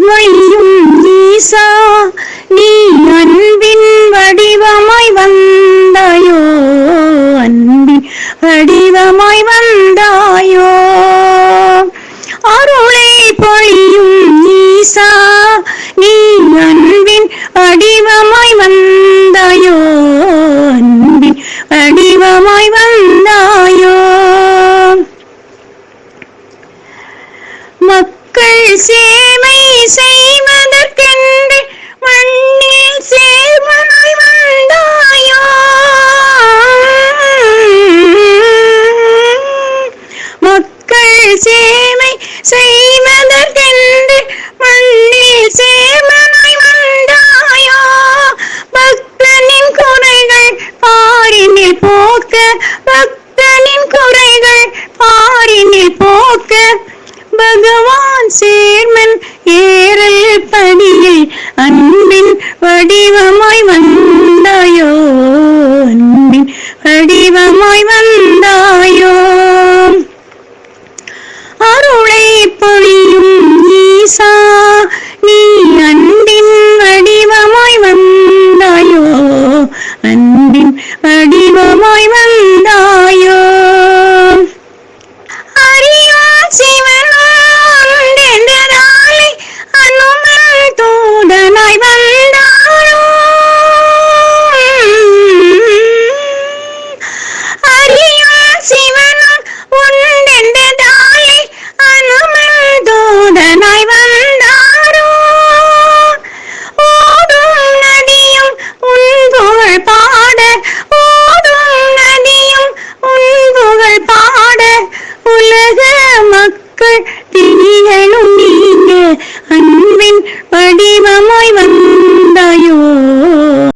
பொழியும் ஈசா நீ அன்பின் வடிவமாய் வந்தாயோ அன்பின் வடிவமாய் வந்தாயோ. அருளை பொழியும் ஈசா நீ அன்பின் வடிவமாய் வந்தாயோ அன்பின் வடிவமாய் வந்தாயோ. மக்கள் சே செய்வதற்கென்று மண்ணில் சேமனாய் வந்தாயோ பக்தனின் குறைகள் பாரினில் போக்க பக்தனின் குறைகள் பாரினில் போக்க பகவான் சேர்மன் ஏரல் பணியில் அன்பின் வடிவமாய் வந்தாயோ அன்பின் வடிவமாய் തിരിയണുണ്ണീക്ക് അൻവൻ